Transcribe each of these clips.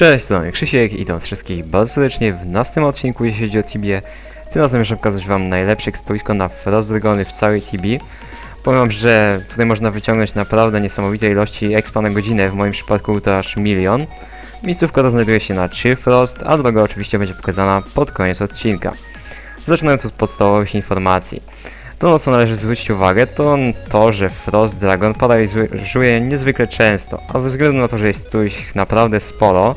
Cześć, z Krzysiek i witam wszystkich bardzo serdecznie w następnym odcinku, jeśli chodzi o Tibie. Tym razem muszę pokazać wam najlepsze ekspoisko na Frost Dragony w całej Tibi. Powiem wam, że tutaj można wyciągnąć naprawdę niesamowite ilości expa na godzinę, w moim przypadku to aż milion. Miejscówka to znajduje się na 3 Frost, a droga oczywiście będzie pokazana pod koniec odcinka. Zaczynając od podstawowych informacji. To, na co należy zwrócić uwagę, to to, że Frost Dragon paraliżuje niezwykle często, a ze względu na to, że jest tu ich naprawdę sporo,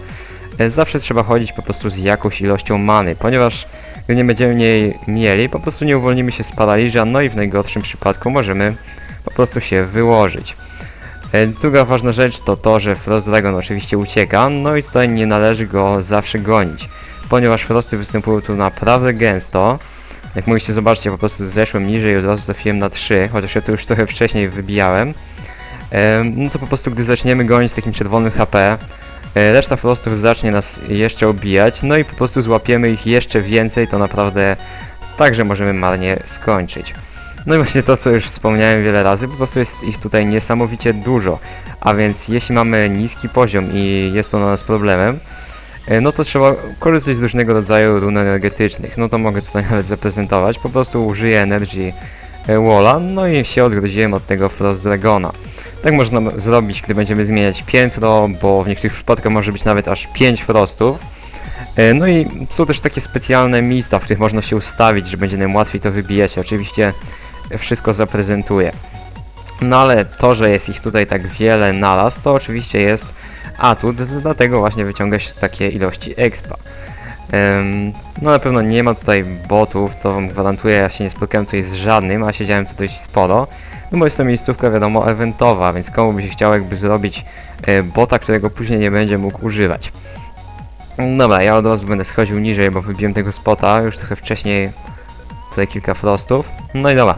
e, zawsze trzeba chodzić po prostu z jakąś ilością many, ponieważ gdy nie będziemy jej mieli, po prostu nie uwolnimy się z paraliża, no i w najgorszym przypadku możemy po prostu się wyłożyć. E, Druga ważna rzecz to to, że Frost Dragon oczywiście ucieka, no i tutaj nie należy go zawsze gonić, ponieważ Frosty występują tu naprawdę gęsto, jak mogliście zobaczcie, po prostu zeszłem niżej i od razu trafiłem na 3, chociaż ja to już trochę wcześniej wybijałem. Em, no to po prostu gdy zaczniemy gonić z takim czerwonym HP, e, reszta frostów zacznie nas jeszcze obijać, no i po prostu złapiemy ich jeszcze więcej, to naprawdę także możemy marnie skończyć. No i właśnie to, co już wspomniałem wiele razy, po prostu jest ich tutaj niesamowicie dużo. A więc jeśli mamy niski poziom i jest to dla nas problemem, no to trzeba korzystać z różnego rodzaju run energetycznych. No to mogę tutaj nawet zaprezentować. Po prostu użyję Energy e, Walla, no i się odgrodziłem od tego Frost Dragona. Tak można zrobić, gdy będziemy zmieniać piętro, bo w niektórych przypadkach może być nawet aż 5 Frostów. E, No i są też takie specjalne miejsca, w których można się ustawić, że będzie nam łatwiej to wybijać. Oczywiście wszystko zaprezentuję. No ale to, że jest ich tutaj tak wiele naraz, to oczywiście jest atut, dlatego właśnie wyciąga się takie ilości expa. No na pewno nie ma tutaj botów, to wam gwarantuję, ja się nie spotkałem tutaj z żadnym, a siedziałem tu dość sporo. No bo jest to miejscówka wiadomo eventowa, więc komu by się chciało jakby zrobić e, bota, którego później nie będzie mógł używać. Dobra, ja od razu będę schodził niżej, bo wybiłem tego spota już trochę wcześniej, tutaj kilka frostów. No i dobra.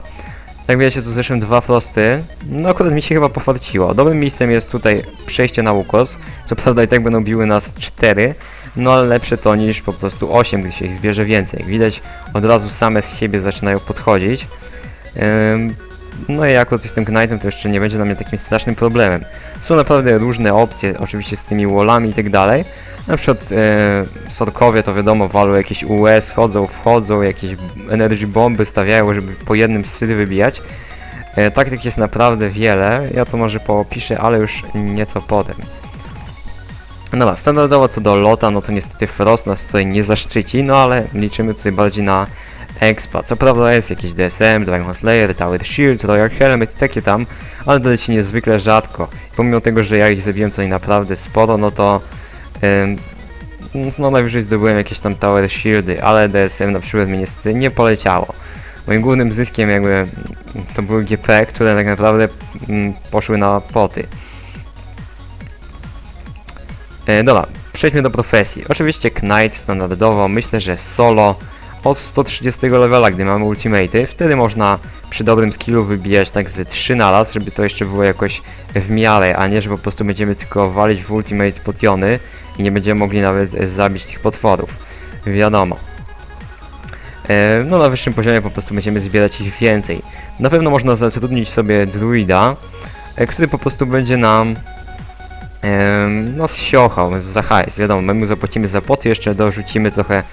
Jak wiecie, tu zeszłem dwa frosty. No akurat mi się chyba pofarciło. Dobrym miejscem jest tutaj przejście na ukos. Co prawda i tak będą biły nas 4, no ale lepsze to niż po prostu 8, gdy się ich zbierze więcej. Jak widać, od razu same z siebie zaczynają podchodzić. Ym, no i akurat jestem Knightem, to jeszcze nie będzie dla mnie takim strasznym problemem. Są naprawdę różne opcje, oczywiście z tymi wallami i tak dalej. Na przykład e, Sorkowie to wiadomo, walą jakieś US, chodzą, wchodzą, jakieś energy bomby stawiają, żeby po jednym stylu wybijać. E, taktyk jest naprawdę wiele, ja to może poopiszę, ale już nieco potem. Dobra, standardowo co do lota, no to niestety Frost nas tutaj nie zaszczyci, no ale liczymy tutaj bardziej na expa. Co prawda jest jakiś DSM, Dragon Slayer, Tower Shield, Royal Helmet takie tam, ale doleci niezwykle rzadko. Pomimo tego, że ja ich zabiłem tutaj naprawdę sporo, no to no najwyżej zdobyłem jakieś tam Tower Shieldy, ale DSM na przykład mi niestety nie poleciało. Moim głównym zyskiem jakby to były GP, które tak naprawdę mm, poszły na poty. E, dobra, przejdźmy do profesji. Oczywiście Knight standardowo, myślę, że solo od 130 levela, gdy mamy ultimaty, wtedy można przy dobrym skillu wybijać tak ze 3 na raz, żeby to jeszcze było jakoś w miarę, a nie, że po prostu będziemy tylko walić w ultimate potiony i nie będziemy mogli nawet e, zabić tych potworów. Wiadomo. E, no na wyższym poziomie po prostu będziemy zbierać ich więcej. Na pewno można zatrudnić sobie druida, e, który po prostu będzie nam no zsiochał za hajs, wiadomo, my mu zapłacimy za poty, jeszcze dorzucimy trochę,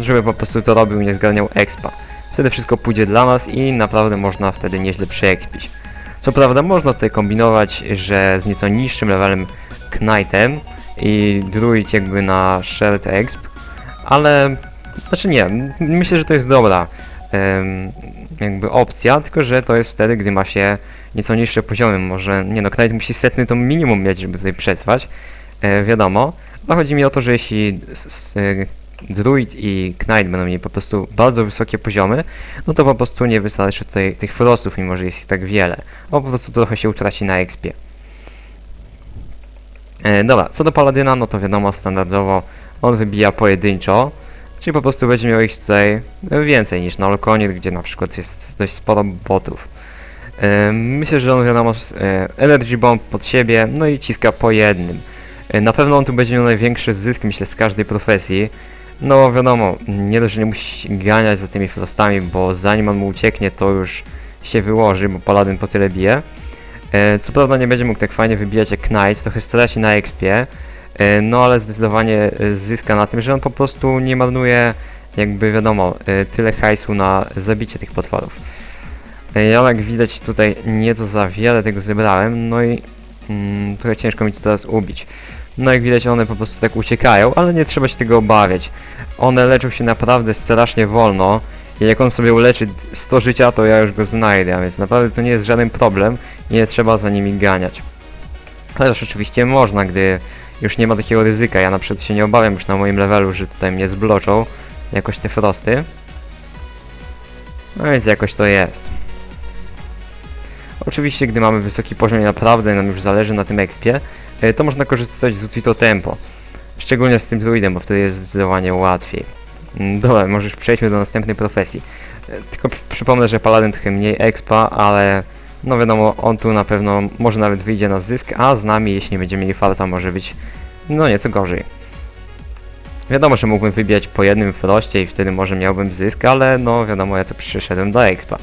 żeby po prostu to robił, nie zgarniał expa. Wtedy wszystko pójdzie dla nas i naprawdę można wtedy nieźle przeekspić. Co prawda można tutaj kombinować, że z nieco niższym levelem Knightem i druid jakby na shared exp, ale znaczy nie, myślę, że to jest dobra em, jakby opcja, tylko że to jest wtedy, gdy ma się nieco niższe poziomy, może, nie no, Knight musi setny to minimum mieć, żeby tutaj przetrwać, e, wiadomo, a chodzi mi o to, że jeśli e, druid i Knight będą mieli po prostu bardzo wysokie poziomy, no to po prostu nie wystarczy tutaj tych frostów, mimo że jest ich tak wiele, bo po prostu trochę się utraci na expie. E, dobra, co do Paladyna, no to wiadomo, standardowo on wybija pojedynczo, czyli po prostu będzie miał ich tutaj więcej niż na Olkonie, gdzie na przykład jest dość sporo botów. E, myślę, że on wiadomo, e, Energy Bomb pod siebie, no i ciska po jednym. E, na pewno on tu będzie miał największy zysk, myślę, z każdej profesji. No wiadomo, nie dość, że nie musi ganiać za tymi frostami, bo zanim on mu ucieknie, to już się wyłoży, bo Paladyn po tyle bije. E, co prawda nie będzie mógł tak fajnie wybijać jak Knight, trochę straci na expie, E, No ale zdecydowanie e, zyska na tym, że on po prostu nie marnuje, jakby wiadomo, tyle hajsu na zabicie tych potworów. Ja jak widać tutaj nieco za wiele tego zebrałem, no i mm, trochę ciężko mi to teraz ubić. No jak widać one po prostu tak uciekają, ale nie trzeba się tego obawiać. One leczą się naprawdę strasznie wolno i jak on sobie uleczy 100 życia, to ja już go znajdę, a więc naprawdę to nie jest żaden problem nie trzeba za nimi ganiać. Chociaż oczywiście można, gdy już nie ma takiego ryzyka. Ja na przykład się nie obawiam już na moim levelu, że tutaj mnie zbloczą jakoś te frosty. No więc jakoś to jest. Oczywiście, gdy mamy wysoki poziom i naprawdę nam już zależy na tym expie, e, to można korzystać z Utito Tempo. Szczególnie z tym druidem, bo wtedy jest zdecydowanie łatwiej. Mm, Dobra, może już przejdźmy do następnej profesji. E, Tylko przy- przypomnę, że Paladin trochę mniej expa, ale no wiadomo, on tu na pewno może nawet wyjdzie na zysk, a z nami, jeśli nie będziemy mieli farta, może być no nieco gorzej. Wiadomo, że mógłbym wybijać po jednym froście i wtedy może miałbym zysk, ale no wiadomo, ja tu przyszedłem do expa.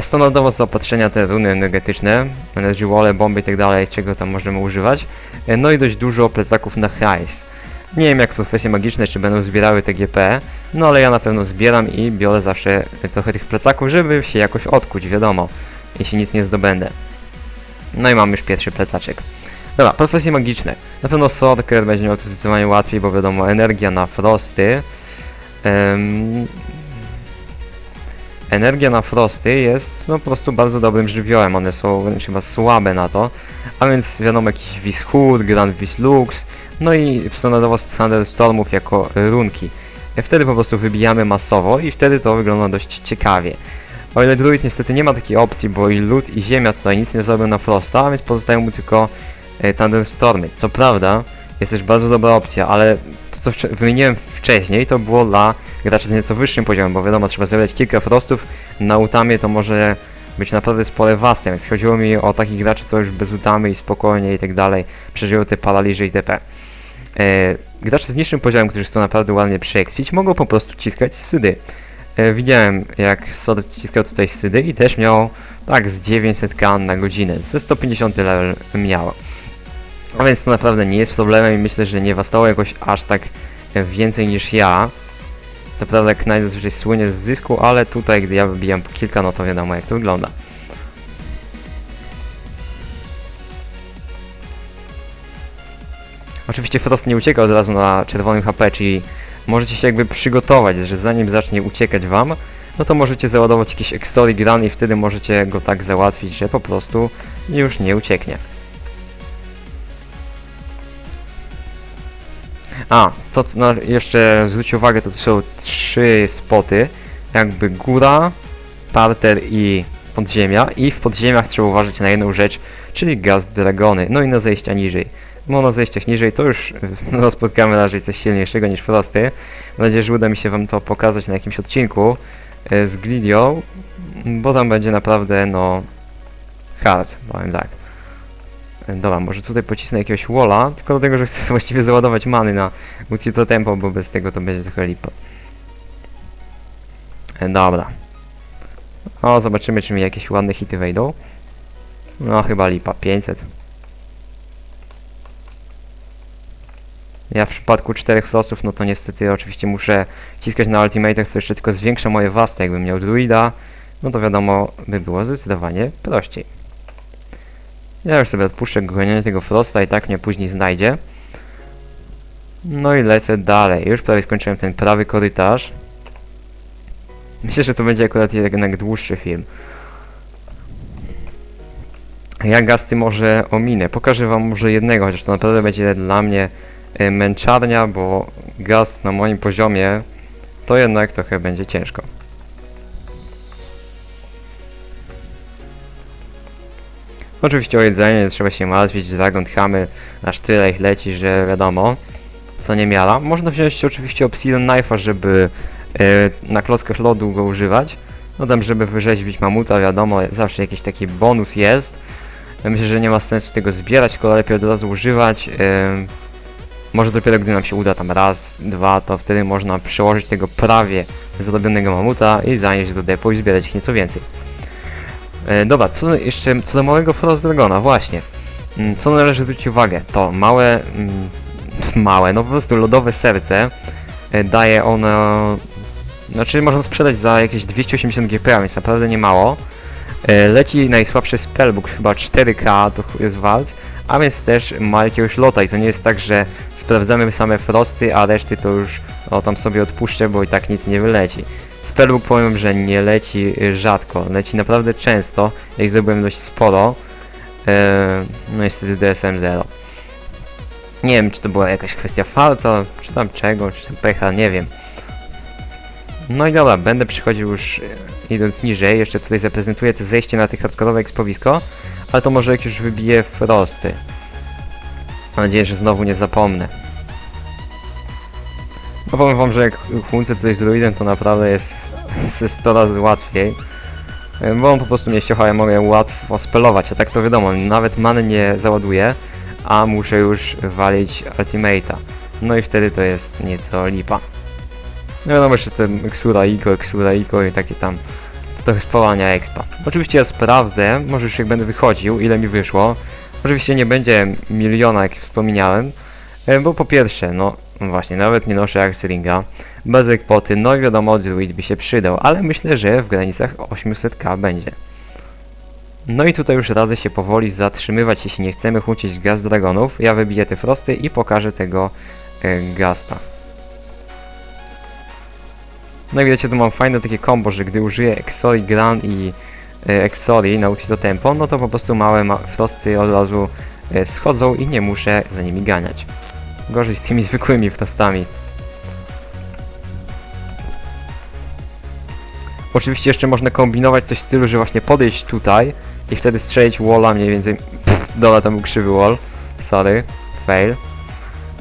Standardowo zaopatrzenia te runy energetyczne, energy wall, bomby i tak czego tam możemy używać. E, No i dość dużo plecaków na hajs. Nie wiem jak profesje magiczne, czy będą zbierały te GP, no ale ja na pewno zbieram i biorę zawsze trochę tych plecaków, żeby się jakoś odkuć, wiadomo, jeśli nic nie zdobędę. No i mam już pierwszy plecaczek. Dobra, profesje magiczne. Na pewno Sorker będzie miał tu zdecydowanie łatwiej, bo wiadomo, energia na frosty. Em, energia na frosty jest no po prostu bardzo dobrym żywiołem, one są wręcz chyba słabe na to, a więc wiadomo jakiś Wishud, Grand Wislux, no i standardowo Thunderstormów jako runki. Wtedy po prostu wybijamy masowo i wtedy to wygląda dość ciekawie. O ile druid niestety nie ma takiej opcji, bo i lód i ziemia tutaj nic nie zrobią na Frosta, a więc pozostają mu tylko e, Thunderstormy. Co prawda, jest też bardzo dobra opcja, ale co wymieniłem wcześniej, to było dla graczy z nieco wyższym poziomem, bo wiadomo, trzeba zebrać kilka Frostów, na utamie to może być naprawdę spore wasty, więc chodziło mi o takich graczy, co już bez utamy i spokojnie i tak dalej przeżyją te paraliże itp. E, gracze z niższym poziomem, którzy chcą naprawdę ładnie przeekspić, mogą po prostu ciskać sydy. E, widziałem jak Sodet ciskał tutaj sydy i też miał tak z 900k na godzinę, ze 150 level miało. A więc to naprawdę nie jest problemem i myślę, że nie wastało jakoś aż tak więcej niż ja. Co prawda Knight zazwyczaj słynie z zysku, ale tutaj gdy ja wybijam kilka, no to wiadomo jak to wygląda. Oczywiście Frost nie ucieka od razu na czerwonym HP, czyli możecie się jakby przygotować, że zanim zacznie uciekać wam, no to możecie załadować jakiś Extory Gun i wtedy możecie go tak załatwić, że po prostu już nie ucieknie. A, to co jeszcze zwróćcie uwagę, to są trzy spoty, jakby góra, parter i podziemia i w podziemiach trzeba uważać na jedną rzecz, czyli gaz dragony, no i na zejścia niżej. No na zejściach niżej to już no, spotkamy raczej coś silniejszego niż Frosty. Mam nadzieję, że uda mi się wam to pokazać na jakimś odcinku e, z Glidią, bo tam będzie naprawdę no hard, powiem tak. Dobra, może tutaj pocisnę jakiegoś walla, tylko dlatego, że chcę właściwie załadować many na Utito Tempo, bo bez tego to będzie trochę lipa. E, Dobra. O, zobaczymy, czy mi jakieś ładne hity wejdą. No, chyba lipa, 500. Ja w przypadku czterech frostów, no to niestety oczywiście muszę ciskać na ultimate'ach, co jeszcze tylko zwiększa moje wasty. Jakbym miał druida, no to wiadomo, by było zdecydowanie prościej. Ja już sobie odpuszczę gonienie tego frosta i tak mnie później znajdzie. No i lecę dalej. Już prawie skończyłem ten prawy korytarz. Myślę, że to będzie akurat jednak dłuższy film. Ja gasty może ominę. Pokażę wam może jednego, chociaż to naprawdę będzie dla mnie e, męczarnia, bo gast na moim poziomie to jednak trochę będzie ciężko. Oczywiście o jedzenie nie trzeba się martwić, Dragon Hamy aż tyle ich leci, że wiadomo, co nie miala. Można wziąć oczywiście Obsidian Knife'a, żeby e, na klockach lodu go używać. No tam, żeby wyrzeźbić mamuta, wiadomo, zawsze jakiś taki bonus jest. Myślę, że nie ma sensu tego zbierać, tylko lepiej od razu używać. Ym, może dopiero gdy nam się uda tam raz, dwa, to wtedy można przełożyć tego prawie zrobionego mamuta i zanieść do depo i zbierać ich nieco więcej. E, dobra, co jeszcze co do małego Frost Dragona, właśnie. Mm, Co należy zwrócić uwagę, to małe, mm, małe, no po prostu lodowe serce e, daje ono, znaczy można sprzedać za jakieś 280 GP, więc naprawdę nie mało. E, Leci najsłabszy spellbook, chyba 4K to jest wart, a więc też ma jakiegoś lota i to nie jest tak, że sprawdzamy same frosty, a reszty to już o tam sobie odpuszczę, bo i tak nic nie wyleci. Spellbook powiem, że nie leci rzadko, leci naprawdę często, jak zrobiłem dość sporo. E, no niestety DSM 0. Nie wiem, czy to była jakaś kwestia farta, czy tam czego, czy tam pecha, nie wiem. No i dobra, będę przychodził już e, idąc niżej, jeszcze tutaj zaprezentuję to zejście na tych hardkorowe ekspowisko, ale to może jak już wybiję frosty. Mam nadzieję, że znowu nie zapomnę. No powiem wam, że jak chłonce tutaj z druidem, to naprawdę jest ze 100 razy łatwiej. E, Bo on po prostu mnie ściocha, ja mogę łatwo spelować, a tak to wiadomo, nawet many nie załaduję, a muszę już walić ultimate'a. No i wtedy to jest nieco lipa. No wiadomo, jeszcze ten Xura Iko, Xura Iko i takie tam to trochę spalania expa. Oczywiście ja sprawdzę, może już jak będę wychodził, ile mi wyszło. Oczywiście nie będzie miliona, jak wspomniałem, e, bo po pierwsze, no właśnie, nawet nie noszę Arceringa, bez ekpoty, no i wiadomo, druid by się przydał, ale myślę, że w granicach 800k będzie. No i tutaj już radzę się powoli zatrzymywać, jeśli nie chcemy hucić gaz dragonów. Ja wybiję te frosty i pokażę tego e, gasta. No i widzicie, tu mam fajne takie combo, że gdy użyję Exori Gran i e, Exori na Utito Tempo, no to po prostu małe ma frosty od razu e, schodzą i nie muszę za nimi ganiać. Gorzej z tymi zwykłymi frostami. Oczywiście jeszcze można kombinować coś w stylu, że właśnie podejść tutaj i wtedy strzelić walla mniej więcej. Pff, dobra, tam krzywy wall. Sorry, fail.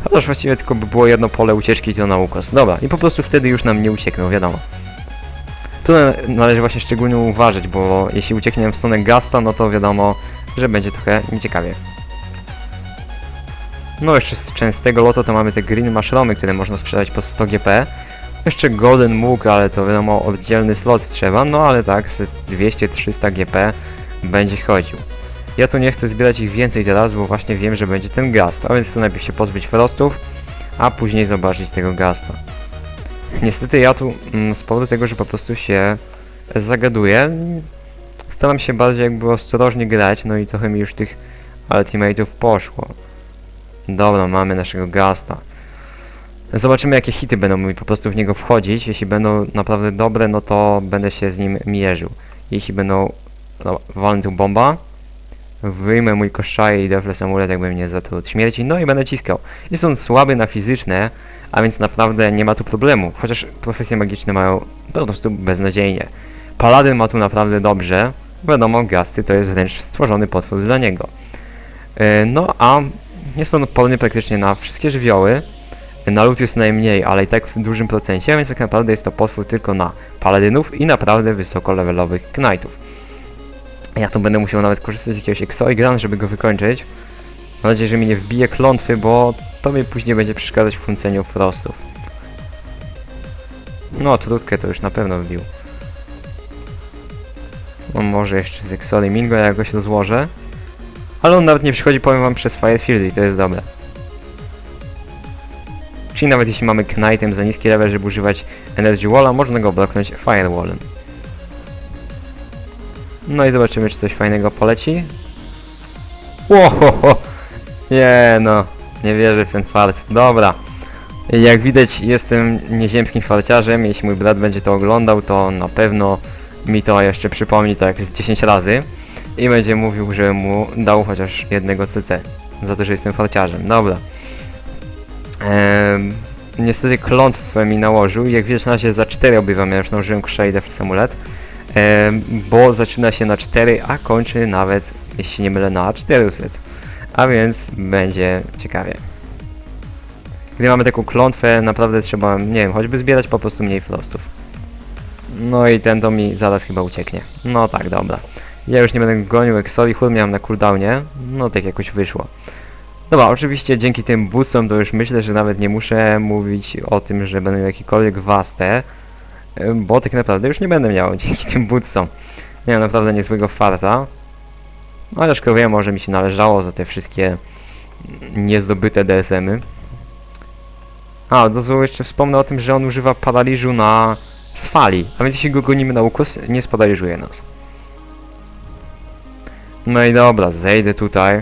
Chociaż właściwie tylko by było jedno pole ucieczki to na ukos. Dobra, i po prostu wtedy już nam nie uciekną, wiadomo. Tu na- należy właśnie szczególnie uważać, bo jeśli ucieknie nam w stronę Gasta, no to wiadomo, że będzie trochę nieciekawie. No jeszcze z częstego lotu to mamy te green mushroomy, które można sprzedać po 100 GP. Jeszcze golden mógł, ale to wiadomo oddzielny slot trzeba, no ale tak z 200-300 GP będzie chodził. Ja tu nie chcę zbierać ich więcej teraz, bo właśnie wiem, że będzie ten gast, a więc chcę najpierw się pozbyć frostów, a później zobaczyć tego gasta. Niestety ja tu mm, z powodu tego, że po prostu się zagaduję, staram się bardziej jakby ostrożnie grać, no i trochę mi już tych ultimate'ów poszło. Dobra, mamy naszego gasta. Zobaczymy jakie hity będą mi po prostu w niego wchodzić. Jeśli będą naprawdę dobre, no to będę się z nim mierzył. Jeśli będą... No, walnę tu bomba. Wyjmę mój koszaj i defles amulet, jakby mnie zatruł od śmierci. No i będę ciskał. Jest on słaby na fizyczne, a więc naprawdę nie ma tu problemu. Chociaż profesje magiczne mają po prostu beznadziejnie. Paladyn ma tu naprawdę dobrze. Wiadomo, gasty to jest wręcz stworzony potwór dla niego. E, No a jest on odporny praktycznie na wszystkie żywioły. Na lód jest najmniej, ale i tak w dużym procencie, więc tak naprawdę jest to potwór tylko na paladynów i naprawdę wysoko levelowych knightów. Ja tu będę musiał nawet korzystać z jakiegoś Exoi Gran, żeby go wykończyć. Mam nadzieję, że mi nie wbije klątwy, bo to mi później będzie przeszkadzać w chłóceniu frostów. No, trudkę to już na pewno wbił. No, może jeszcze z Exori Mingo ja jakoś rozłożę. Ale on nawet nie przychodzi, powiem wam, przez Firefield i to jest dobre. Czyli nawet jeśli mamy Knightem za niski level, żeby używać Energy Walla, można go bloknąć Firewallem. No i zobaczymy, czy coś fajnego poleci. Łohoho! Nie no, nie wierzę w ten fart. Dobra. Jak widać, jestem nieziemskim farciarzem. Jeśli mój brat będzie to oglądał, to na pewno mi to jeszcze przypomni tak z 10 razy. I będzie mówił, że mu dał chociaż jednego CC. Za to, że jestem farciarzem. Dobra. Ehm, niestety klątwę mi nałożył jak wiesz na razie za 4 obywam, ja już nałożyłem Shade Defense Amulet. Ehm, bo zaczyna się na 4, a kończy nawet, jeśli nie mylę, na 400. A więc będzie ciekawie. Gdy mamy taką klątwę, naprawdę trzeba, nie wiem, choćby zbierać po prostu mniej frostów. No i ten to mi zaraz chyba ucieknie. No tak, dobra. Ja już nie będę gonił Exoli, chór miałem na cooldownie. No tak jakoś wyszło. Dobra, oczywiście dzięki tym boostom to już myślę, że nawet nie muszę mówić o tym, że będą jakiekolwiek waste. y, Bo tak naprawdę już nie będę miał dzięki tym bootsom. Miałem naprawdę niezłego farta. Ale wiem, może mi się należało za te wszystkie niezdobyte DSM-y. A, do złego jeszcze wspomnę o tym, że on używa paraliżu na z fali, a więc jeśli go gonimy na ukos, nie sparaliżuje nas. No i dobra, zejdę tutaj.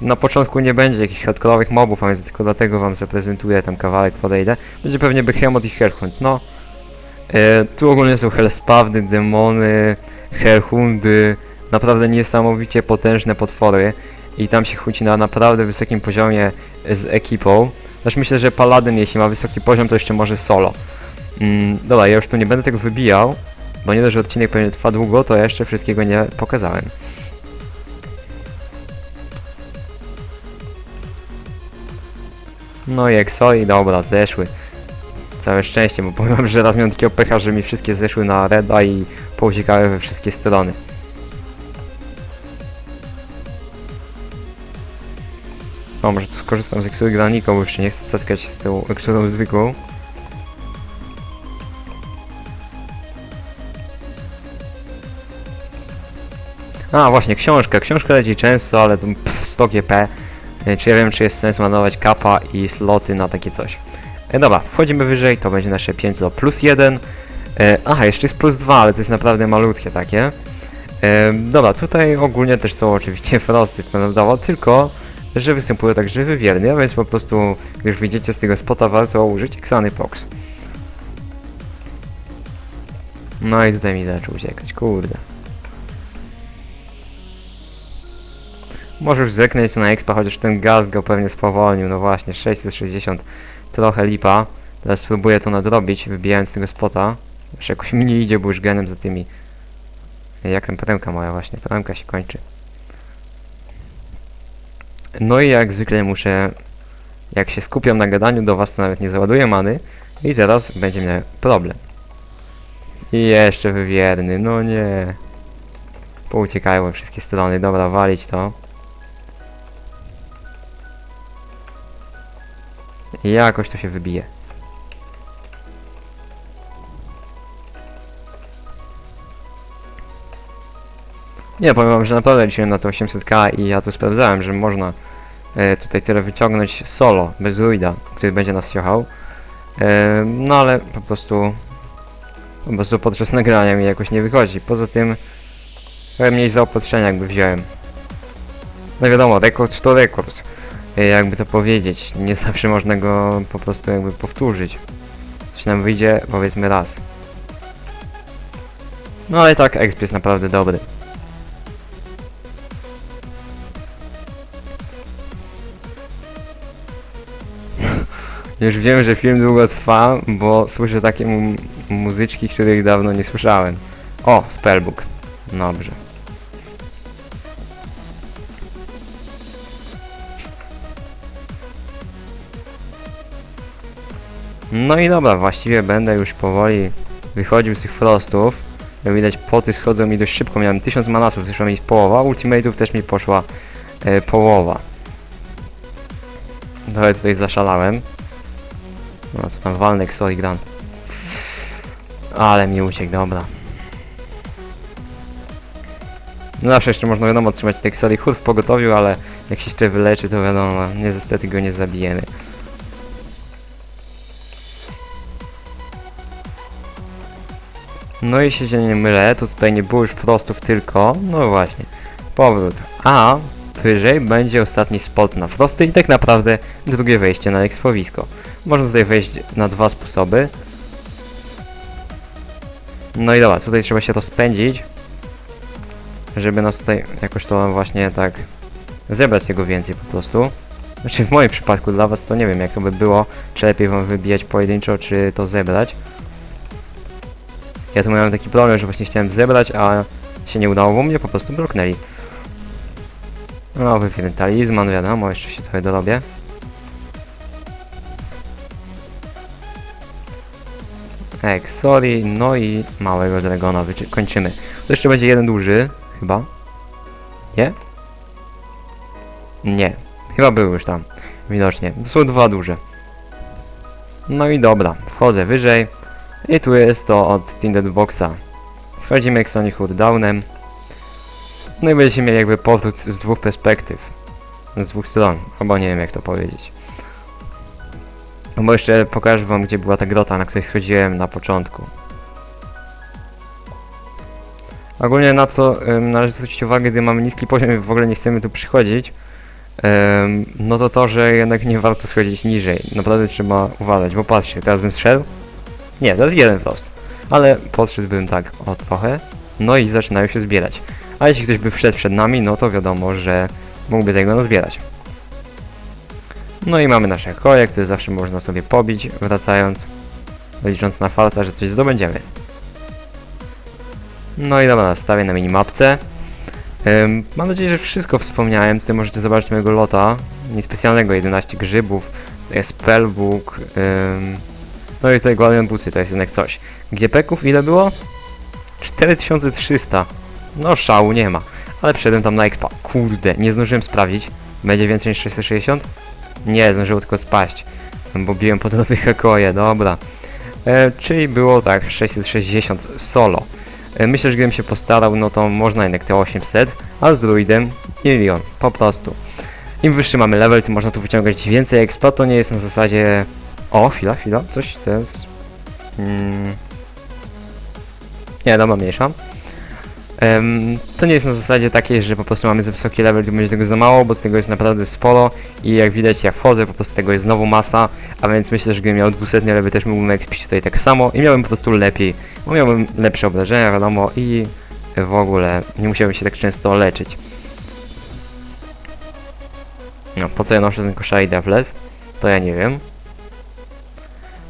Na początku nie będzie jakichś hardkorowych mobów, a więc tylko dlatego wam zaprezentuję tam kawałek, podejdę. Będzie pewnie Behemoth i Hellhunt, no. E, tu ogólnie są Hellspawny, demony, Hellhundy, naprawdę niesamowicie potężne potwory i tam się chodzi na naprawdę wysokim poziomie z ekipą. Znaczy myślę, że Paladyn jeśli ma wysoki poziom to jeszcze może solo. Mm, dobra, ja już tu nie będę tego wybijał, bo nie dość, że odcinek pewnie trwa długo, to ja jeszcze wszystkiego nie pokazałem. No i Exoi, dobra, zeszły. Całe szczęście, bo powiem, że raz miałem takiego pecha, że mi wszystkie zeszły na reda i pouciekały we wszystkie strony. O, może tu skorzystam z eksury graniką, bo jeszcze nie chcę caskać z tą eksurą zwykłą. A, właśnie, książka. Książka leci często, ale to pff, 100 GP. E, Czy ja wiem, czy jest sens manować kapa i sloty na takie coś. E, dobra, wchodzimy wyżej, to będzie nasze 5 do plus 1. E, aha, jeszcze jest plus 2, ale to jest naprawdę malutkie takie. Dobra, tutaj ogólnie też są oczywiście frosty standardowo, tylko że występuje także wywierny, a więc po prostu, już widzicie z tego spota, warto użyć Xany Pox. No i tutaj mi zaczął uciekać, kurde. Może już zerknąć na expa, chociaż ten gaz go pewnie spowolnił, no właśnie, 660, trochę lipa. Teraz spróbuję to nadrobić, wybijając tego spota. Jeszcze jakoś mi nie idzie, bo już genem za tymi... Jak tam perełka moja właśnie, perełka się kończy. No i jak zwykle muszę, jak się skupiam na gadaniu do was, to nawet nie załaduję many. I teraz będzie miał problem. I jeszcze wywierny, no nie. Pouciekają wszystkie strony, dobra, walić to. Jakoś to się wybije. Nie, powiem wam, że naprawdę liczyłem na to 800k i ja tu sprawdzałem, że można e, tutaj tyle wyciągnąć solo, bez druida, który będzie nas siochał. E, no ale po prostu po prostu podczas nagrania mi jakoś nie wychodzi. Poza tym trochę mniej zaopatrzenia jakby wziąłem. No wiadomo, rekord to rekord. E, jakby to powiedzieć, nie zawsze można go po prostu jakby powtórzyć. Coś nam wyjdzie powiedzmy raz. No ale tak, exp jest naprawdę dobry. Już wiem, że film długo trwa, bo słyszę takie mu muzyczki, których dawno nie słyszałem. O, Spellbook. Dobrze. No i dobra, właściwie będę już powoli wychodził z tych frostów. Jak widać poty schodzą mi dość szybko, miałem 1000 manasów, zeszła mi połowa, ultimate'ów też mi poszła e, połowa. Trochę tutaj zaszalałem. No co tam, walny Exotic Gun. Ale mi uciekł, dobra. No zawsze jeszcze można wiadomo trzymać Exotic Hood w pogotowiu, ale jak się jeszcze wyleczy, to wiadomo, niestety go nie zabijemy. No i się nie mylę, to tutaj nie było już frostów tylko, no właśnie, powrót. A wyżej będzie ostatni spot na frosty i tak naprawdę drugie wejście na ekspowisko. Można tutaj wejść na dwa sposoby. No i dobra, tutaj trzeba się rozpędzić, żeby nas tutaj jakoś to właśnie tak zebrać tego więcej po prostu. Znaczy w moim przypadku dla was to nie wiem jak to by było, czy lepiej wam wybijać pojedynczo, czy to zebrać. Ja tu miałem taki problem, że właśnie chciałem zebrać, a się nie udało, bo mnie po prostu bloknęli. No, wypiłem talizman, wiadomo, jeszcze się trochę dorobię. Ek, sorry, no i małego dragona kończymy. To jeszcze będzie jeden duży, chyba. Nie? Nie. Chyba był już tam. Widocznie. To są dwa duże. No i dobra, wchodzę wyżej. I tu jest to od Tinted Boxa. Schodzimy jak Sonic Downem. No i będziecie mieli jakby powrót z dwóch perspektyw. Z dwóch stron, albo nie wiem jak to powiedzieć. No bo jeszcze pokażę wam gdzie była ta grota, na której schodziłem na początku. Ogólnie na co należy zwrócić uwagę, gdy mamy niski poziom i w ogóle nie chcemy tu przychodzić, no to to, że jednak nie warto schodzić niżej. Naprawdę trzeba uważać, bo patrzcie, teraz bym zszedł. Nie, to jest jeden wprost. Ale podszedłbym tak o trochę, no i zaczynają się zbierać. A jeśli ktoś by wszedł przed nami, no to wiadomo, że mógłby tego nazbierać. No i mamy nasze koje, które zawsze można sobie pobić, wracając, licząc na falca, że coś zdobędziemy. No i dobra, nastawię na minimapce. Ym, mam nadzieję, że wszystko wspomniałem. Tutaj możecie zobaczyć mojego lota. Niespecjalnego, 11 grzybów. Spellbook. Ym, no i tutaj Guardian Busy, to jest jednak coś. GP-ków ile było? 4300. No szału nie ma. Ale wszedłem tam na expa. Kurde, nie zdążyłem sprawdzić. Będzie więcej niż 660? Nie, zdążyło tylko spaść. Bo biłem po drodze hakoje, dobra. E, czyli było tak, 660 solo. E, Myślę, że gdybym się postarał, no to można jednak te 800, a z druidem milion, po prostu. Im wyższy mamy level, tym można tu wyciągać więcej expa, to nie jest na zasadzie... O, chwila, chwila, coś to jest... Mm... Nie, dobra, mniejsza. Em, to nie jest na zasadzie takiej, że po prostu mamy za wysoki level, to będzie tego za mało, bo tego jest naprawdę sporo i jak widać ja wchodzę, po prostu tego jest znowu masa, a więc myślę, że gdybym miał 200 level też mógłbym expić tutaj tak samo i miałbym po prostu lepiej, bo miałbym lepsze obrażenia, wiadomo, i w ogóle nie musiałbym się tak często leczyć. No, po co ja noszę ten koszar i Devles? To ja nie wiem.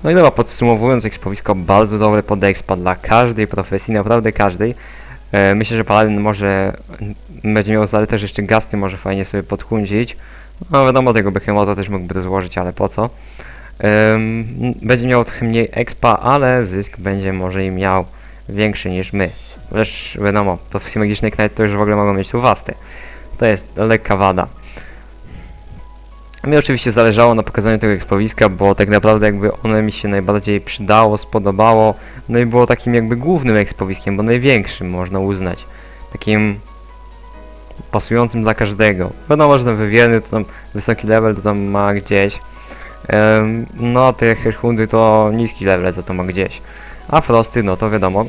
No i dobra, podsumowując, ekspowisko bardzo dobre pod expa dla każdej profesji, naprawdę każdej. E, myślę, że Paladin może będzie miał zaletę, że jeszcze Gasty może fajnie sobie podchundzić. No wiadomo, tego Behemota też mógłby rozłożyć, ale po co? Em, będzie miał trochę mniej expa, ale zysk będzie może i miał większy niż my. Lecz wiadomo, profesje magicznej Knight to już w ogóle mogą mieć tu wasty. To jest lekka wada. Mi oczywiście zależało na pokazaniu tego ekspowiska, bo tak naprawdę jakby one mi się najbardziej przydało, spodobało, no i było takim jakby głównym ekspowiskiem, bo największym można uznać. Takim pasującym dla każdego. Wiadomo, że ten wywierny to tam wysoki level to tam ma gdzieś. No a te herchundy to niski level to to ma gdzieś. A frosty no to wiadomo,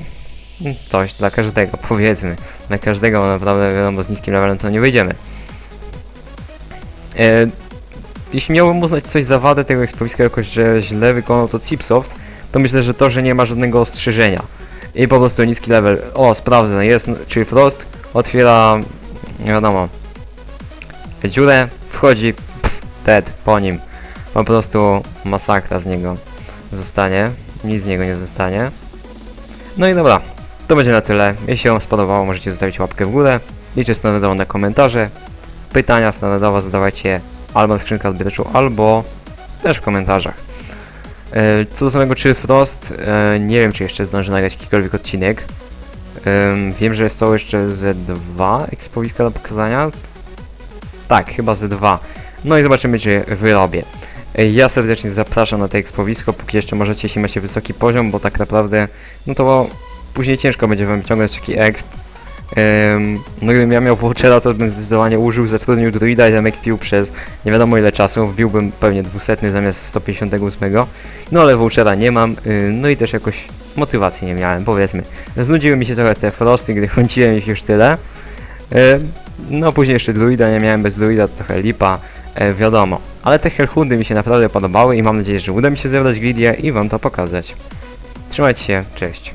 coś dla każdego powiedzmy. Dla każdego naprawdę wiadomo z niskim levelem to nie wyjdziemy. E, jeśli miałbym uznać coś za wadę tego ekspowiska jakoś, że źle wykonał to Cipsoft, to myślę, że to, że nie ma żadnego ostrzeżenia. I po prostu niski level. O, sprawdzę, jest, czyli Frost otwiera, nie wiadomo, dziurę, wchodzi, pff, dead, po nim. Po prostu masakra z niego zostanie, nic z niego nie zostanie. No i dobra, to będzie na tyle. Jeśli Wam spodobało, możecie zostawić łapkę w górę. Liczę standardowo na komentarze. Pytania standardowo zadawajcie albo na skrzynkę odbiorczu, albo też w komentarzach. E, Co do samego Chill Frost, e, nie wiem czy jeszcze zdążę nagrać jakikolwiek odcinek. Em, Wiem, że są jeszcze z dwa ekspowiska do pokazania. Tak, chyba z dwa. No i zobaczymy czy wyrobię. E, Ja serdecznie zapraszam na to ekspowisko, póki jeszcze możecie, jeśli macie wysoki poziom, bo tak naprawdę, no to później ciężko będzie wam ciągnąć taki exp. No gdybym ja miał vouchera, to bym zdecydowanie użył, zatrudnił druida i tam expił przez nie wiadomo ile czasu, wbiłbym pewnie 200 zamiast 158, no ale vouchera nie mam, yy, no i też jakoś motywacji nie miałem, powiedzmy. Znudziły mi się trochę te frosty, gdy chodziłem ich już tyle. No później jeszcze druida, nie miałem bez druida, to trochę lipa, yy, wiadomo. Ale te Hellhoundy mi się naprawdę podobały i mam nadzieję, że uda mi się zebrać gildię i wam to pokazać. Trzymajcie się, cześć.